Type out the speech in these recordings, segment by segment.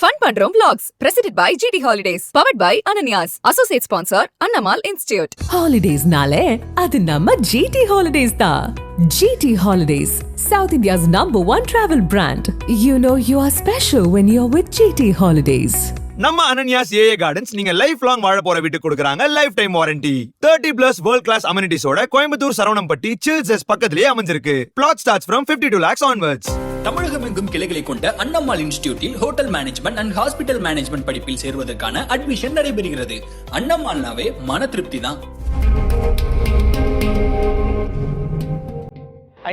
Fun பண்றோம் vlogs presented by GT Holidays powered by Ananyas associate sponsor Annamal Institute. ஹாலிடேஸ்னாலே அது நம்ம GT holidays தான் GT holidays south India's number one travel brand you know you are special when you are with GT holidays நம்ம Ananya's AA gardens நீங்க life long வாழ போற வீட்டுக்கு கொடுக்குறாங்க life time warranty thirty plus world class அமினிட்டிஸோட Coimbatore Saravanampatti சில்சஸ் பக்கத்திலேயே அமைஞ்சிருக்கு. Flat starts from 52 to lakhs onwards Tamilagam கிளைகளை கொண்ட Annammal இன்ஸ்டிடியூட்டில் hotel management and hospital management படிப்பில் சேர்வதற்கான அட்மிஷன் நடைபெறுகிறது. அண்ணம்மாள்னாவே மன திருப்தி தான்.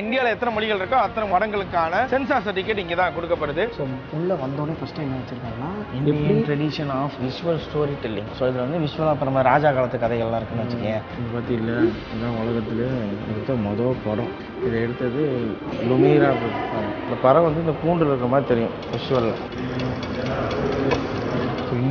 இந்தியாவில் எத்தனை மொழிகள் இருக்கோ அத்தனை மடங்களுக்கான சென்சார் சர்டிஃபிகேட் இங்கே தான் கொடுக்கப்படுது. ஸோ உள்ளே வந்தோடனே ஃபஸ்ட்டு என்ன வச்சுருக்காங்கன்னா Indian tradition of visual story telling so இதில் வந்து விஷுவலாக இப்போ நம்ம ராஜா காலத்து கதைகள்லாம் இருக்குன்னு வச்சுக்கேன் இது பற்றி இல்லை. இதுதான் உலகத்திலே எடுத்த மொதல் படம். இதை எடுத்தது லுமீரா இந்த படம் வந்து இந்த கூண்டில் இருக்கிற மாதிரி தெரியும் விஷுவலில்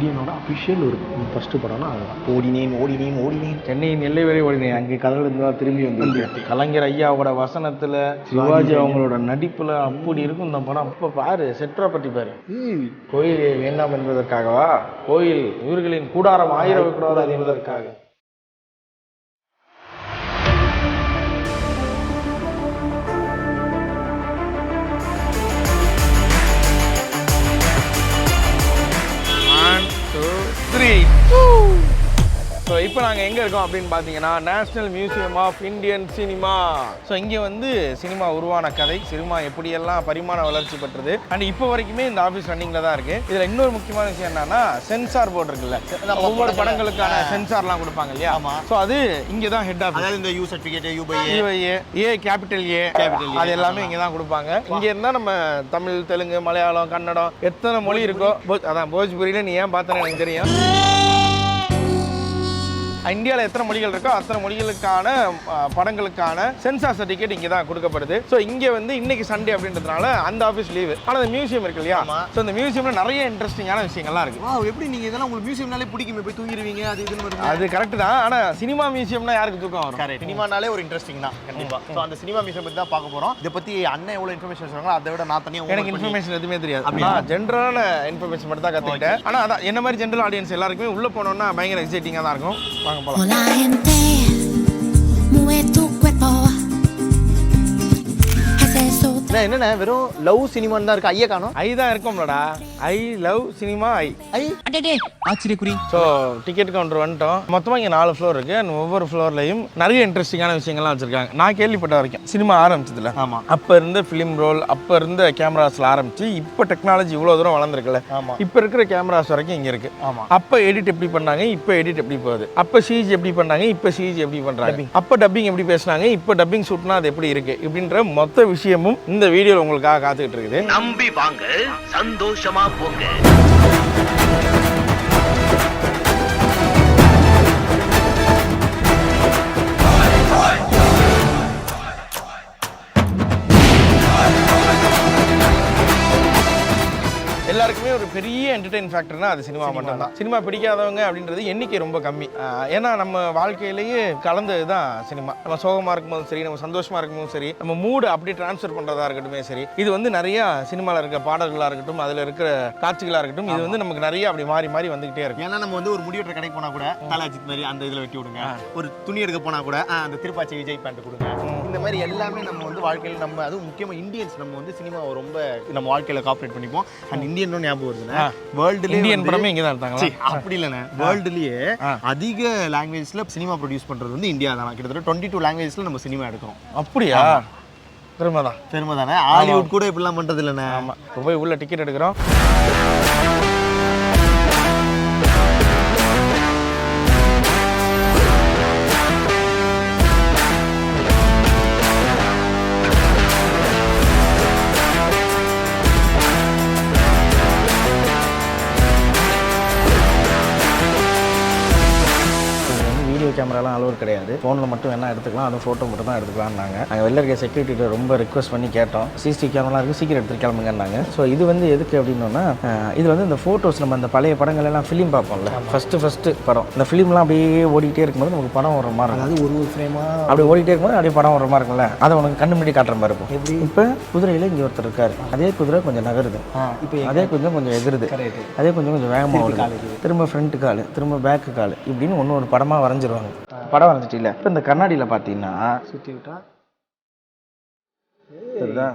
இந்தியனோட அஃபிஷியல் ஒரு ஃபஸ்ட்டு படம்னா அதுதான். ஓடினேன் ஓடினேன் ஓடினேன். சென்னையின் எல்லை வரை ஓடினேன். அங்கே கதவுல இருந்து திரும்பி வந்து கலைஞர் ஐயாவோட வசனத்தில் சிவாஜி அவங்களோட நடிப்பில் அப்படி இருக்கும் இந்த படம். அப்போ பாரு செட்ரா பற்றி பாரு. கோயில் வேண்டாம் என்பதற்காகவா? கோயில் இவர்களின் கூடாரம் ஆயிரம் கூடாது என்பதற்காக. ஸோ இப்போ நாங்கள் எங்கே இருக்கோம் அப்படின்னு பார்த்தீங்கன்னா national museum of Indian cinema so இங்கே வந்து சினிமா உருவான கதை சினிமா எப்படியெல்லாம் பரிமாண வளர்ச்சி பெற்றது அண்ட் இப்போ வரைக்குமே இந்த ஆஃபீஸ் ரன்னிங்கில் தான் இருக்குது இதில் இன்னொரு முக்கியமான விஷயம் என்னன்னா சென்சார் போர்டு இருக்குல்ல. ஒவ்வொரு படங்களுக்கான சென்சார்லாம் கொடுப்பாங்க இல்லையா? ஸோ அது இங்கே தான் ஹெட் அதாவது இந்த U certificate U by A A capital A அது எல்லாமே இங்கே தான் கொடுப்பாங்க. இங்கே இருந்தால் நம்ம தமிழ் தெலுங்கு மலையாளம் கன்னடம் எத்தனை மொழி இருக்கோ அதான் போஜ்புரியில் நீ ஏன் பார்த்தேன்னு எனக்கு தெரியும். இந்தியாவில் எத்தனை மொழிகள் இருக்கோ அத்தனை மொழிகளுக்கான படங்களுக்கான சென்சார் சர்டிஃபிகேட் இங்கே தான் கொடுக்கப்படுது. ஸோ இங்கே வந்து இன்னைக்கு சண்டே அப்படின்றதுனால அந்த ஆஃபீஸ் லீவு ஆனால் அந்த மியூசியம் இருக்கு இல்லையா? ஸோ இந்த மியூசியமில் நிறைய இன்ட்ரெஸ்டிங்கான விஷயங்கள்லாம் இருக்கு. எப்படி நீங்க இதெல்லாம் உங்களுக்கு மியூசியம்னாலே பிடிக்குமே? போய் தூங்கிடுவீங்க அது இதுன்னு அது கரெக்ட் தான். ஆனால் சினிமா மியூசியம்னா யாருக்கு தூக்கம் வரும்? கரெக்ட் சினிமானாலே ஒரு இன்ட்ரெஸ்டிங் தான் கண்டிப்பா. ஸோ அந்த சினிமா மியூசியம் பத்தி தான் பார்க்க போறோம். இதை பத்தி அண்ணன் எவ்வளவு இன்ஃபர்மேஷன் சொல்றாங்களோ அதை விட நான் தனியாக எனக்கு இன்ஃபர்மேஷன் எதுவுமே தெரியாது. நான் ஜென்ரலான இன்ஃபர்மேஷன் மட்டும் தான் கற்றுக்கிட்டேன் ஆனால் அதான் என்ன மாதிரி ஜென்ரல் ஆடியன்ஸ் எல்லாருக்குமே உள்ளே போனோம்னா பயங்கர எக்ஸைட்டிங்காக தான் இருக்கும். venga, por la gente, mueve என்னென்ன வெறும் லவ் சினிமான்னு தான் இருக்கு. ஐயா காணும். ஐ தான் இருக்கோம்லடா. I love cinema I. I. ஆச்சரியக்குறி. So ticket counter வந்துட்டோம். மொத்தமாக இங்கே நாலு ஃப்ளோர் இருக்குது அண்ட் ஒவ்வொரு ஃப்ளோர்லையும் நிறைய இன்ட்ரெஸ்டிங்கான விஷயங்கள்லாம் வச்சுருக்காங்க. நான் கேள்விப்பட்ட வரைக்கும் சினிமா ஆரம்பிச்சதுல. ஆமா. அப்போ இருந்த ஃபிலிம் ரோல் அப்போ இருந்த கேமராஸில் ஆரம்பிச்சு இப்போ டெக்னாலஜி இவ்வளோ தூரம் வளர்ந்துருக்குல்ல. ஆமா. இப்போ இருக்கிற கேமராஸ் வரைக்கும் இங்கே இருக்குது ஆமா. அப்போ எடிட் எப்படி பண்ணாங்க? இப்போ எடிட் எப்படி போகுது? அப்போ சிஜி எப்படி பண்ணாங்க? இப்போ சிஜி எப்படி பண்ணுறாங்க அப்போ டப்பிங் எப்படி பேசுனாங்க? இப்போ டப்பிங் ஷூட்னா அது எப்படி இருக்குது இப்படின்ற மொத்த விஷயமும் இந்த வீடியோவில் உங்களுக்காக காத்துக்கிட்டு இருக்குது. நம்பி வாங்க சந்தோஷமா போங்க. எல்லாருக்குமே ஒரு பெரிய என்டர்டெயின் ஃபேக்டர்னா அது சினிமா மட்டும் தான். சினிமா பிடிக்காதவங்க அப்படின்றது எண்ணிக்கை ரொம்ப கம்மி. ஏன்னா நம்ம வாழ்க்கையிலேயே கலந்தது தான் சினிமா. நம்ம சோகமாக இருக்கும்போதும் சரி நம்ம சந்தோஷமா இருக்கும்போதும் சரி நம்ம மூடு அப்படி ட்ரான்ஸ்ஃபர் பண்ணுறதா இருக்கட்டுமே சரி இது வந்து நிறைய சினிமாவில் இருக்க பாடல்களாக இருக்கட்டும் அதில் இருக்கிற காட்சிகளாக இருக்கட்டும் இது வந்து நமக்கு நிறைய அப்படி மாறி மாறி வந்துகிட்டே இருக்கும். ஏன்னா நம்ம வந்து ஒரு முடிவெட்டுற கடைக்கு போனா கூட தலாஜித் மாதிரி அந்த இதுல வெட்டி விடுங்க. ஒரு துணி எடுக்க போனா கூட அந்த திருப்பாச்சி விஜய் பேண்ட் கொடுங்க. இந்த மாதிரி எல்லாமே நம்ம வந்து வாழ்க்கையில நம்ம அதுவும் முக்கியமா இந்தியன்ஸ் நம்ம வந்து சினிமாவை ரொம்ப நம்ம வாழ்க்கையில காப்பரேட் பண்ணிப்போம் அண்ட் இந்தியன் ஞாபகம் வருதுண்ணே. வேர்ல்டுலேயே இந்தியன் படமே இங்கே தான் எடுத்தாங்களா அப்படி இல்லைண்ணே. வேர்ல்டுலயே அதிக லாங்குவேஜ்ல சினிமா ப்ரொடியூஸ் பண்றது வந்து இந்தியா தான் கிட்டத்தட்ட டுவெண்ட்டி டூ லாங்குவேஜ்ல நம்ம சினிமா எடுக்கிறோம். அப்படியா? திரும்ப தான் பெருமை தானே ஹாலிவுட் கூட இப்படிலாம் பண்றது இல்லைண்ணே ஆமாம் போய் உள்ள டிக்கெட் எடுக்கிறோம். கேமராலாம் அலோவர் கிடையாது. ஃபோனில் மட்டும் வேணால் எடுத்துக்கலாம். அதுவும் ஃபோட்டோ மட்டும் தான் எடுத்துக்கலாம்னாங்க. நாங்கள் வெளில இருக்க செக்யூரிட்டிகிட்ட ரொம்ப ரிக்வஸ்ட் பண்ணி கேட்டோம். சிசிடிவி கேமரா இருக்குது சீக்கிரம் எடுத்து கிளம்புங்கன்னாங்க. ஸோ இது வந்து எதுக்கு அப்படின்னோன்னா அஹ், இது வந்து இந்த ஃபோட்டோஸ் நம்ம அந்த பழைய படங்கள் எல்லாம் ஃபிலிம் பார்ப்போம்ல. ஃபஸ்ட்டு ஃபஸ்ட்டு படம். இந்த ஃபிலிம்லாம் அப்படியே ஓடிட்டே இருக்கும்போது நமக்கு படம் வர மாதிரி இருக்கும். அதாவது ஒரு ஒரு ஃப்ரேமாக அப்படி ஓடிட்டே இருக்கும்போது அப்படியே படம் வர மாதிரி இருக்கும்ல. அதை உனக்கு கண்ணு முன்னாடி காட்டுற மாதிரி இருக்கும். எப்படி? இப்போ குதிரையில் இங்கே ஒருத்தர் இருக்காரு. அதே குதிரை கொஞ்சம் நகருது. இப்போ அதே கொஞ்சம் கொஞ்சம் எகிருது அதே கொஞ்சம் கொஞ்சம் வேகமாக ஓடுது. திரும்ப ஃப்ரண்ட்டு கால் திரும்ப பேக்கு கால் இப்படின்னு ஒன்று ஒரு படமாக வரைஞ்சிருவாங்க. படம் வரைஞ்சிட்டில இப்போ இந்த கண்ணாடியில் பார்த்தீங்கன்னா சுற்றி விட்டா? சரிதா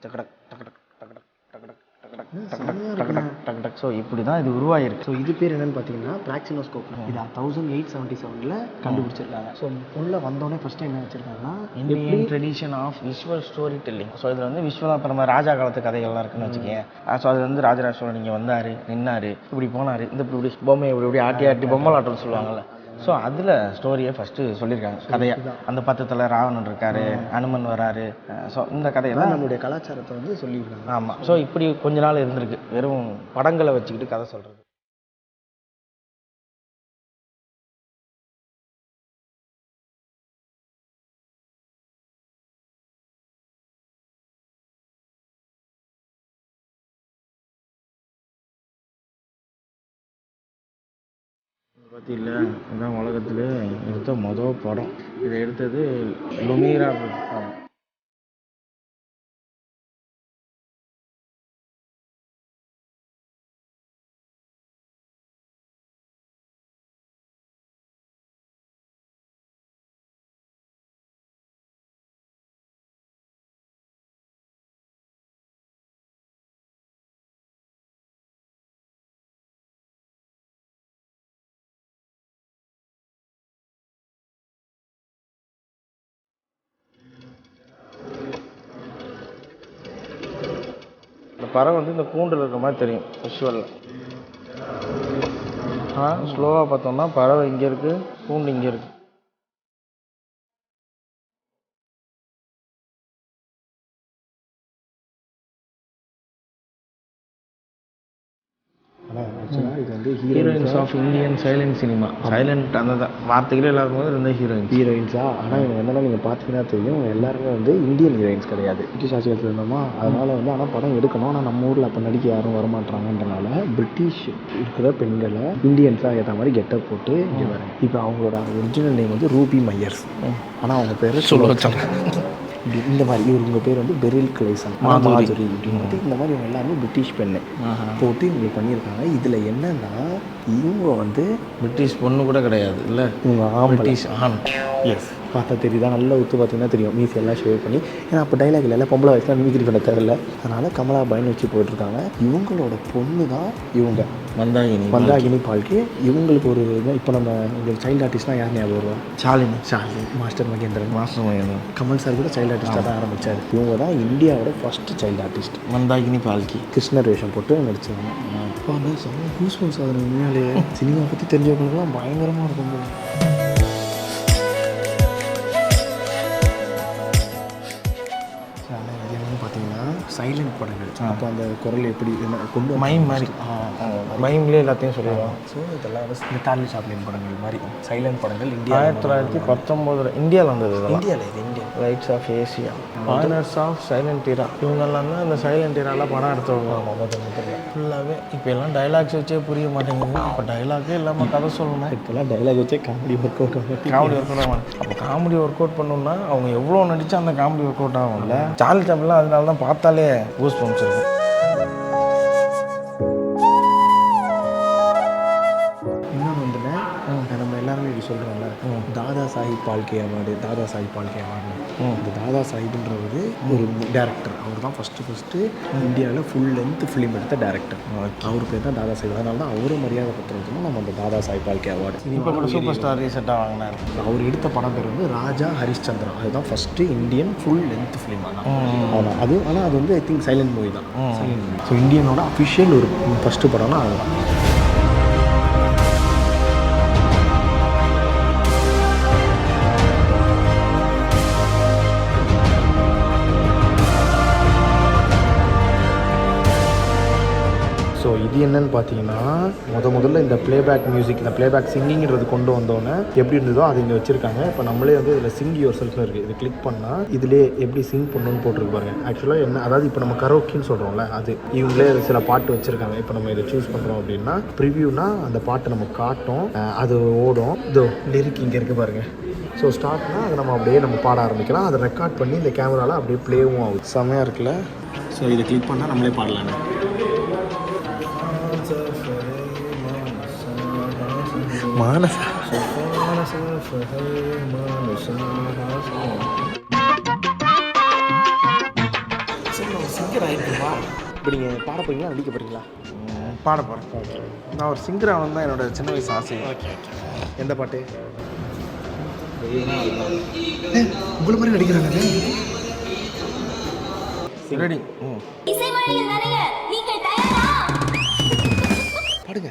டக்கடக் டக்கடக் டக்கடக் டக்கடக் ஸோ இப்படி தான் இது உருவாயிருக்கு ஸோ இது பேர் என்னன்னு பார்த்தீங்கன்னா பிளாக்சினோஸ்கோப் இது தௌசண்ட் எயிட் செவன்ட்டி செவனில் கண்டுபிடிச்சிருக்காங்க. ஸோ உள்ளே வந்தோடனே ஃபர்ஸ்ட் டைம் என்ன வச்சிருக்காங்கன்னா Indian tradition of visual story telling so இதில் வந்து விஷுவலாக பரம ராஜா காலத்து கதைகள்லாம் இருக்குன்னு வச்சுக்கேன். ஸோ அது வந்து ராஜராஜ சோழன் இங்கே வந்தார் நின்னார் இப்படி போனார். இந்த இப்படி பொம்மை இப்படி இப்படி ஆட்டி ஆட்டி பொம்மலாட்டம்னு சொல்லுவாங்கல்ல. ஸோ அதில் ஸ்டோரியை ஃபஸ்ட்டு சொல்லியிருக்காங்க. கதையாக அந்த பத்தத்தில் ராவணன் இருக்காரு அனுமன் வராரு. ஸோ இந்த கதையெல்லாம் நம்மளுடைய கலாச்சாரத்தை வந்து சொல்லியிருக்காங்க. ஆமாம் ஸோ இப்படி கொஞ்ச நாள் இருந்திருக்கு. வெறும் படங்களை வச்சுக்கிட்டு கதை சொல்கிறது இல்லை இதான் உலகத்துலேயே எடுத்த மொதல் படம். இதை எடுத்தது லுமீரா படம். பறவை வந்து இந்த கூண்டில் இருக்கிற மாதிரி தெரியும் விஷுவலில் ஆனால் ஸ்லோவாக பார்த்தோம்னா பறவை இங்கே இருக்குது கூண்டு இங்கே இருக்குது வந்து heroines of Indian silent cinema silent அந்த வார்த்தைகளே எல்லாருக்கும் போது ரெண்டு ஹீரோயின்ஸ் ஹீரோயின்ஸா ஆனால் இவங்க என்னன்னா நீங்கள் பார்த்தீங்கன்னா தெரியும் எல்லாருமே வந்து இந்தியன் ஹீரோயின்ஸ் கிடையாது. பிரிட்டிஷ் ஆட்சியத்தில் இருந்தோமா அதனால வந்து ஆனால் படம் எடுக்கணும். ஆனால் நம்ம ஊரில் அப்போ நடிக்க யாரும் வரமாட்டாங்கன்றனால பிரிட்டிஷ் இருக்கிற பெண்களை இந்தியன்ஸாக ஏற்ற மாதிரி கெட்டப் போட்டு இங்கே வராங்க இப்போ அவங்களோட ஒரிஜினல் நேம் வந்து ரூபி மையர்ஸ் ஆனால் அவங்க பேர் சொல்ல வச்சாங்க இப்படி இந்த மாதிரி இவர் உங்கள் பேர் வந்து பெரில் கிளைசன் மாதுரி. அப்படின்னு வந்து இந்த மாதிரி இவங்க எல்லாருமே பிரிட்டிஷ் பெண்ணு. போட்டு இவங்க பண்ணியிருக்காங்க. இதில் என்னன்னா இவங்க வந்து பிரிட்டிஷ் பொண்ணு கூட கிடையாது இல்லை? இவங்க பிரிட்டிஷ் ஆண். எஸ் பார்த்தா தெரியுதா? நல்லா உத்து பார்த்தீங்கன்னா தெரியும். மீசி எல்லாம் ஷேவ் பண்ணி. ஏன்னா அப்போ டைலாக் இல்லை. பொம்பளை வயசுலாம் மிமிக்ரி பண்ண தேவையில்ல அதனால் கமலா பயன் வச்சு போயிட்டுருக்காங்க இவங்களோட பொண்ணு தான் இவங்க. மந்தாகினி மந்தாகினி பால்கே. இவங்களுக்கு ஒரு இப்போ நம்ம இங்கே சைல்டு ஆர்டிஸ்ட்னா யார் ஞாபகம் வருவா? Shalini Shali master Mahendran. Master Mahendran. Kamal sir கூட சைல்டு ஆர்டிஸ்டாக தான் ஆரம்பித்தார் இவங்க தான் இந்தியாவோட first child artist Mandakini Phalke. கிருஷ்ணர் வேஷம் போட்டு நடிச்சாங்க அப்போ அந்த செம்ம கூஸ்பம்ஸ் அதில் உண்மையாலே சினிமா பற்றி தெரிஞ்சவங்களுக்குலாம் பயங்கரமாக இருக்கும் சைலண்ட் படங்கள். அப்போ அந்த குரல் எப்படி கொண்டு. மைம் மாதிரி. மைம்லேயே எல்லாத்தையும் சொல்லுவாங்க ஸோ இதெல்லாம் இந்த சார்லி சாப்ளின் படங்கள் மாதிரி சைலண்ட் படங்கள் இந்தியா ஆயிரத்தி தொள்ளாயிரத்தி பத்தொம்போதில் இந்தியாவில் வந்தது இந்தியாவில் இது India. Lights of Asia pioneers of silent era இவங்கெல்லாம் தான் இந்த சைலண்ட் இரால படம் எடுத்தவங்க ஃபுல்லாகவே இப்போ எல்லாம் டைலாக்ஸ் வச்சே புரிய மாட்டேங்குது. இப்போ டைலாக்கே இல்லாமல் கதை சொல்லணும். இப்போல்லாம் டைலாக் வச்சே comedy work out comedy work out ஆகும் அப்போ காமெடி ஒர்க் அவுட் பண்ணணும்னா அவங்க எவ்வளோ நடிச்சா அந்த காமெடி ஒர்க் அவுட் ஆகும்ல? சார்லி சாப்லாம் அதனால தான் பார்த்தாலே உங்களாலே கூஸ் பம்ப்ஸ் இருக்கும் சாஹிப் பால்கே அவார்டு தாதா சாஹிப் பால்கே அவார்டு. இந்த தாதா சாஹிப்ன்றது ஒரு டேரக்டர் அவர் தான் ஃபஸ்ட்டு ஃபஸ்ட்டு இந்தியாவில் ஃபுல் லென்த் ஃபிலிம் எடுத்த டேரக்டர் அவர் பேர் தான் தாதா சாஹிப். அதனால தான் அவரும் மரியாதை பத்திரத்துனா நம்ம அந்த தாதா சாஹிப் பால்கே அவார்டு. இப்போ கூட சூப்பர் ஸ்டார் ரீசெண்டாக வாங்கினார். அவர் எடுத்த படம் பேர் வந்து ராஜா ஹரிஷ்சந்திரா. அதுதான் first Indian full length film ஆனால் அது ஆனால் அது வந்து ஐ திங்க் சைலண்ட் மூவி தான். ஸோ இந்தியனோட அஃபிஷியல் ஒரு ஃபஸ்ட்டு படம்னா அதுதான். ஸோ இது என்னன்னு பார்த்தீங்கன்னா முத முதல்ல இந்த ப்ளேபேக் மியூசிக் இந்த ப்ளேபேக் சிங்கிங்கிறது கொண்டு வந்தோன்னே எப்படி இருந்ததோ அது இங்கே வச்சிருக்காங்க. இப்போ நம்மளே வந்து இதில் சிங் யுவர் செல்ஃப்னு இருக்குது இது கிளிக் பண்ணால் இதிலே எப்படி சிங் பண்ணணும்னு போட்டிருக்கு பாருங்க. ஆக்சுவலாக என்ன அதாவது இப்போ நம்ம கரோக்கின்னு சொல்கிறோம்ல அது. இவங்களே சில பாட்டு வச்சுருக்காங்க. இப்போ நம்ம இதை சூஸ் பண்ணுறோம் அப்படின்னா ப்ரிவியூனா அந்த பாட்டை நம்ம காட்டும் அது ஓடும். இதோ லிரிக் இங்கே இருக்குது பாருங்க. ஸோ ஸ்டார்ட்னா அதை நம்ம அப்படியே நம்ம பாட ஆரம்பிக்கலாம். அதை ரெக்கார்ட் பண்ணி இந்த கேமராவில் அப்படியே ப்ளேவும் ஆகுது செம்மையாக இருக்குல்ல? ஸோ இதை கிளிக் பண்ணால் நம்மளே பாடலாங்க. மானச சிங்கர் ஆகிருக்குமா இப்போ நீங்கள் பாட போறீங்களா? நடிக்க போகிறீங்களா பாட போகிறேன் ஓகே நான் ஒரு சிங்கர் ஆகணும் தான் என்னோட சின்ன வயசு ஆசை. Okay okay. எந்த பாட்டு? உங்களை மாதிரி நடிக்கிறாங்க ரெடி ம். பாடுங்க.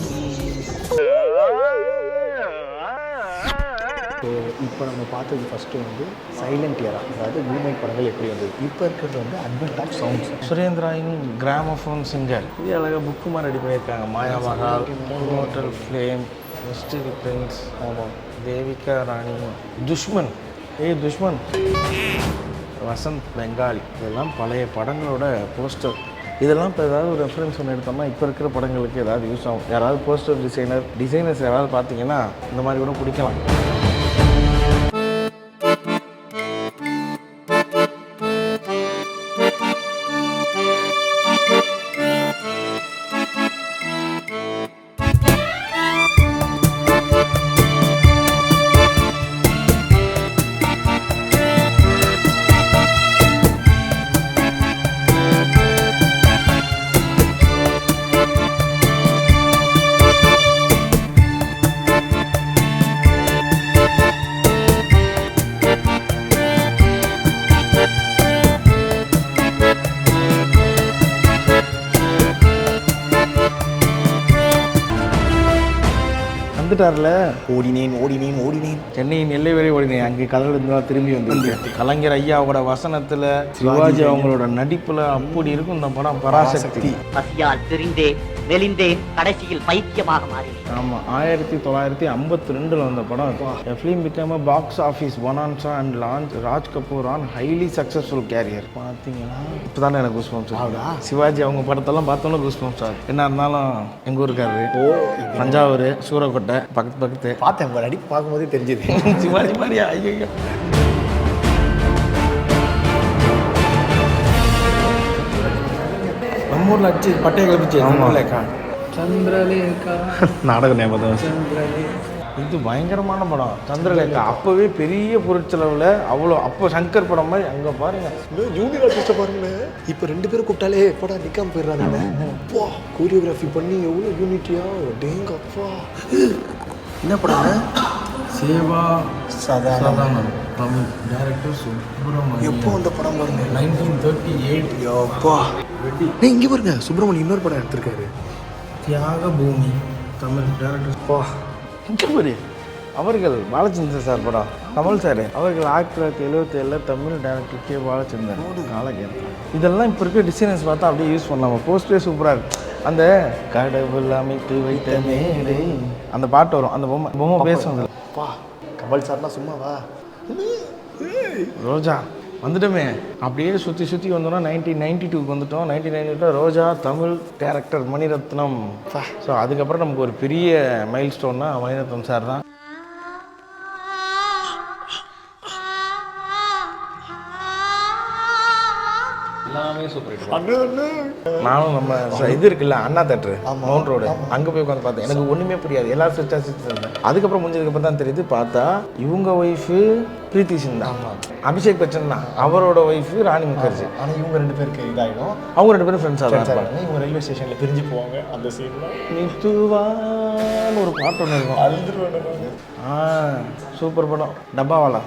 இப்போ நம்ம பார்த்தது ஃபஸ்ட்டு வந்து சைலண்ட் இயரா அதாவது மூமெண்ட் படங்கள் எப்படி வந்தது? இப்போ இருக்கிறது வந்து அட்வென்ட் ஆஃப் சவுண்ட்ஸ் சுரேந்திராயின் கிராமஃபோன் சிங்கர் இது அழகாக புக்கு மாதிரி ரெடி பண்ணியிருக்காங்க. Maya Mahal motel flame mystery prince ஆமாம் தேவிகா ராணி துஷ்மன். ஏய் துஷ்மன். வசந்த் பெங்காலி. இதெல்லாம் பழைய படங்களோட போஸ்டர் இதெல்லாம் இப்போ ஏதாவது ஒரு ரெஃபரன்ஸ் ஒன்று எடுத்தோம்னா இப்போ இருக்கிற படங்களுக்கு ஏதாவது யூஸ் ஆகும். யாராவது போஸ்டர் டிசைனர் டிசைனர்ஸ் யாராவது பார்த்தீங்கன்னா இந்த மாதிரி கூட பிடிக்கலாம். வந்துட்டார்ல ஓடினேன் ஓடினேன் ஓடினேன். சென்னையின் எல்லை வரை ஓடினேன். அங்கே கதல் இருந்தால் திரும்பி வந்து கலைஞர் ஐயாவோட வசனத்தில் சிவாஜி அவங்களோட நடிப்பில் அப்படி இருக்கும் இந்த படம் பராசக்தி. பசியால் திரிந்தேன் மெலிந்தேன் கடைசியில் பைத்தியமாக மாறினேன். ஆமாம் ஆயிரத்தி தொள்ளாயிரத்தி ஐம்பத்தி ரெண்டில் வந்த படம் film become box office ஒனான்சா and launch Raj Kapoor on highly successful career பார்த்தீங்கன்னா இப்போ தானே எனக்கு குஸ்பம்ஸ் சிவாஜி அவங்க படத்தெல்லாம் பார்த்தோன்னே குஸ்பம்ஸ் ஆகுது. என்ன இருந்தாலும் எங்கள் ஊருக்காரு தஞ்சாவூர் சூரக்கோட்டை பக்கத்து பக்கத்து. பார்த்தேன் நடிப்பு பார்க்கும்போதே தெரிஞ்சுது. சிவாஜி மாதிரியா? ஐயோ ஊரில் அடிச்சு பட்டையை கிளப்பிச்சு சந்திரலேகா சந்திரலேகா. நாடக ஞாபகம். இது பயங்கரமான படம். சந்திரலேகா. அப்போவே பெரிய பொருட்செலவில் அவ்வளோ அப்போ சங்கர் படம் மாதிரி அங்கே பாருங்க. ஜூனியர் ஆர்டிஸ்ட்டை பாருங்க இப்போ ரெண்டு பேரும் கூப்பிட்டாலே எப்படா நிக்காம போயிடுறாங்க அப்பா கோரியோகிராஃபி பண்ணி எவ்வளோ யூனிட்டியா டேங்க அப்பா என்ன படம்? சேவா சாதாரண தமிழ் டேரக்டர் சுப்ரமணியம் எப்போ வந்த படம் பாருங்க. நைன்டீன் தேர்ட்டி எயிட் அப்பா ஏய், இங்க பாருங்க சுப்பிரமணியம் இன்னொரு படம் எடுத்திருக்காரு. தியாக பூமி தமிழ் டேரக்டர் அப்பா இங்கே பாரு அவர்கள் பாலச்சந்திரன் சார் படம். கமல் சார் அவர்கள் ஆயிரத்தி தொள்ளாயிரத்தி எழுபத்தி ஏழில் தமிழ் டேரக்டர் கே பாலச்சந்திரன் காலகேரளா இதெல்லாம் இப்போ இருக்க டிசைனர்ஸ் பார்த்தா அப்படியே யூஸ் பண்ணலாம்? போஸ்டே சூப்பராக இருக்கு. அந்த கடவுள் அமைத்து வைத்த மேடை அந்த பாட்டு வரும். அந்த பொம்மை பொம்மை பேசும் அதுல. அப்பா கமல் சார்னா சும்மாவா ரோஜா வந்துட்டோமே. அப்படியே சுற்றி சுற்றி வந்தோம்னா நைன்டீன் நைன்டி டூக்கு வந்துட்டோம். Nineteen ninety two Roja Tamil director Mani Ratnam. So அதுக்கப்புறம் நமக்கு ஒரு பெரிய மைல் ஸ்டோன்னா மணிரத்னம் சார் தான். நானும் நம்ம இது இருக்குல்ல அண்ணா தேட்டரு மவுண்ட் ரோடு அங்கே போய் உட்காந்து பார்த்தேன். எனக்கு ஒன்றுமே புரியாது. எல்லாரும் சிரிச்சா சிரிச்சு இருந்தேன் அதுக்கப்புறம் முடிஞ்சதுக்கப்புறம் தான் தெரியுது பார்த்தா இவங்க ஒய்ஃபு பிரீத்தி சிந்தா அபிஷேக் பச்சன் தான் அவரோட ஒய்ஃப் ராணி முகர்ஜி. ஆனால் இவங்க ரெண்டு பேருக்கு இதாகிடும் அவங்க ரெண்டு பேரும் ஃப்ரெண்ட்ஸாக தான் இருப்பாங்க. இவங்க ரயில்வே ஸ்டேஷனில் பிரிஞ்சு போவாங்க. அந்த சீன்லாம் நித்துவான்னு ஒரு பாட்டு ஒன்று இருக்கும். அழுதுருவேன் ஆ சூப்பர் படம். டப்பாவாலா?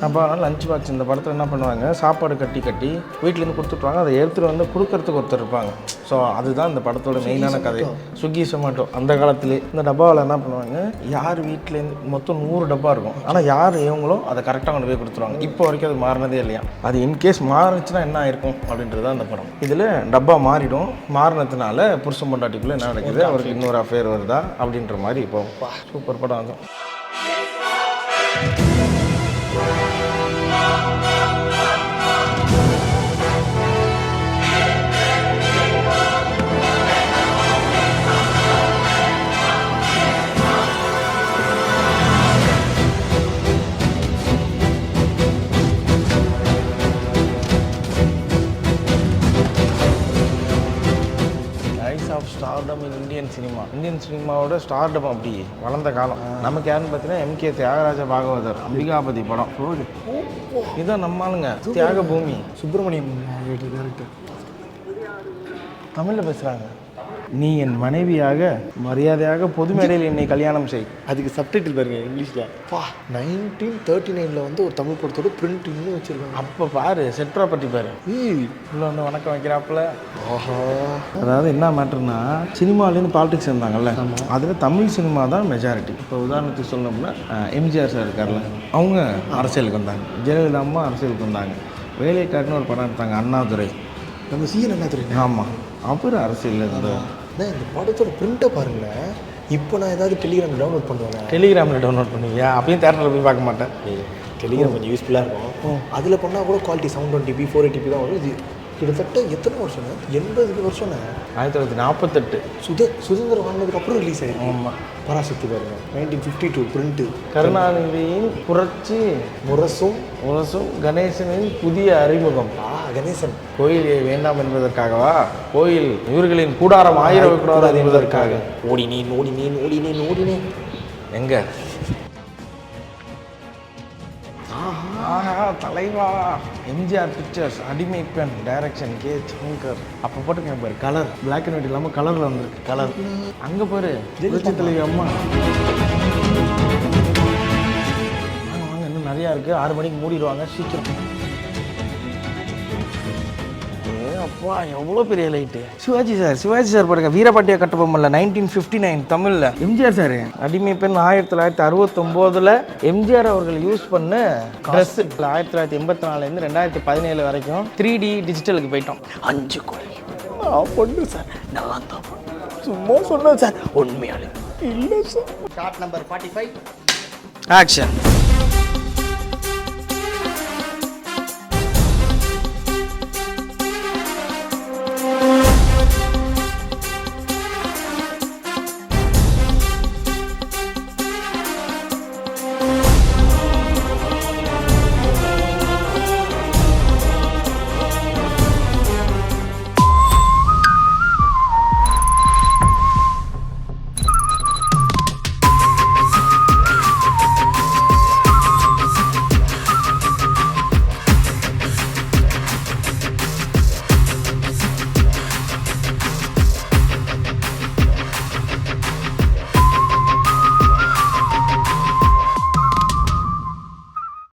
டப்பாவாலா? லஞ்ச் பாக்ஸ் இந்த படத்தில் என்ன பண்ணுவாங்க? சாப்பாடு கட்டி கட்டி வீட்டிலேருந்து கொடுத்துட்ருவாங்க அதை எடுத்துகிட்டு வந்து கொடுக்கறதுக்கு ஒருத்தர் இருப்பாங்க. ஸோ அதுதான் இந்த படத்தோட மெயினான கதை. ஸ்விக்கி சொமேட்டோ அந்த காலத்திலே இந்த டப்பாவில் என்ன பண்ணுவாங்க? யார் வீட்டிலேருந்து மொத்தம் நூறு டப்பா இருக்கும். ஆனால் யார் இவங்களோ அதை கரெக்டாக கொண்டு போய் கொடுத்துருவாங்க. இப்போ வரைக்கும் அது மாறினதே இல்லையா? அது இன்கேஸ் மாறுச்சுன்னா என்ன ஆயிருக்கும் அப்படின்றது தான் அந்த படம். இதில் டப்பா மாறிடும். மாறினதுனால புருஷன் பொண்டாட்டிக்குள்ளே என்ன நடக்குது? அவருக்கு இன்னொரு அஃபேர் வருதா? அப்படின்ற மாதிரி இப்போ சூப்பர் படம் அதுவும் stardom in Indian cinema Indian சினிமாவோட ஸ்டார்டம் அப்படி வளர்ந்த காலம். நமக்கு யாருன்னு பார்த்தீங்கன்னா எம்கே தியாகராஜ பாகவதர் அம்பிகாபதி படம். இதுதான் நம்ம ஆளுங்க. தியாக பூமி. சுப்பிரமணியம் டேரக்டர் தமிழில் பேசுகிறாங்க நீ என் மனைவியாக மரியாதையாக பொது மேடையில் என்னை கல்யாணம் செய். அதுக்கு சப்டைட்டில் பாருங்க இங்கிலீஷில். பா நைன்டீன் தேர்ட்டி நைனில் வந்து ஒரு தமிழ் படத்தோட பிரிண்ட் இன்னும் வச்சுருக்காங்க. அப்போ பாரு செட் ப்ராப்பர்ட்டி பாரு. உள்ள வந்து வணக்கம் வைக்கிறாப்புல. ஆஹா. அதாவது என்ன மேட்டர்னா சினிமாலேருந்து பாலிடிக்ஸ் இருந்தாங்கல்ல அதில் தமிழ் சினிமா தான் மெஜாரிட்டி இப்போ உதாரணத்துக்கு சொல்லணும்னா எம்ஜிஆர் சார் இருக்கார்ல அவங்க அரசியலுக்கு வந்தாங்க. ஜெயலலிதா அம்மா அரசியலுக்கு வந்தாங்க. வேலைக்காட்டுன்னு ஒரு படம் எடுத்தாங்க அண்ணாதுரை. நம்ம சீன் என்ன தெரியும் ஆமாம் அவர் அரசியலில் இருந்தவர் அண்ணா, இந்த படத்தோட பிரிண்ட்டை பாருங்களேன் இப்போ நான் ஏதாவது டெலிகிராம் டவுன்லோட் பண்ணுவேன். டெலிகிராமில் டவுன்லோட் பண்ணுவீங்க அப்பயும் தேட்டரில் போய் பார்க்க மாட்டேன். டெலிகிராம் கொஞ்சம் யூஸ்ஃபுல்லாக இருக்கும். அதில் பண்ணால் கூட quality seven twenty P four eighty தான் வரும். இது கிட்டத்தட்ட எத்தனை வருஷம் எண்பது வருஷம் ஆயிரத்தி தொள்ளாயிரத்தி நாற்பத்தெட்டு. சுத சுதந்திரம் வாங்கினதுக்கு அப்புறம் ரிலீஸ் ஆயிருக்கு. ஆமாம் பராசக்தி பாருங்க. நைன்டீன் ஃபிஃப்டி டூ பிரிண்ட்டு கருணாநிதியின் புரட்சி. முரசும். முரசும் கணேசனின் புதிய அறிமுகம். கணேசன். கோயில் வேண்டாம் என்பதற்காகவா? கோயில் இவர்களின் கூடாரம் ஆயிரம் கூடாரம் என்பதற்காக. ஓடினேன் ஓடினேன் ஓடினேன் ஓடினேன். எங்க? ஆஹா தலைவா. எம்ஜிஆர் பிக்சர்ஸ் அடிமை பெண் டைரக்ஷன் கே சங்கர். அப்போ போட்டுங்க பாரு கலர் பிளாக் அண்ட் ஒயிட் இல்லாமல் கலரில் வந்திருக்கு கலர் அங்கே பாரு புரட்சி தலைவி அம்மா. நிறையா இருக்குது ஆறு மணிக்கு மூடிடுவாங்க சீக்கிரம். அப்பா எவ்வளோ பெரிய light Sivaji sir Sivaji sir பாருங்க வீரபாட்டிய கட்டபொம்மன்ல நைன்டீன் ஃபிஃப்டி நைன் தமிழில். MGR sir. அடிமை பெண் ஆயிரத்தி தொள்ளாயிரத்தி அறுபத்தொம்போதில் எம்ஜிஆர் அவர்கள் யூஸ் பண்ண ட்ரெஸ் ஆயிரத்தி தொள்ளாயிரத்தி எண்பத்தி நாலுலேருந்து ரெண்டாயிரத்தி பதினேழு வரைக்கும் த்ரீ டி டிஜிட்டலுக்கு போயிட்டோம். அஞ்சு கோடி நான் பொண்ணு சார். நான் தான் சும்மா சொன்னேன் சார். உண்மையாலே இல்லை sir. Shot number forty five action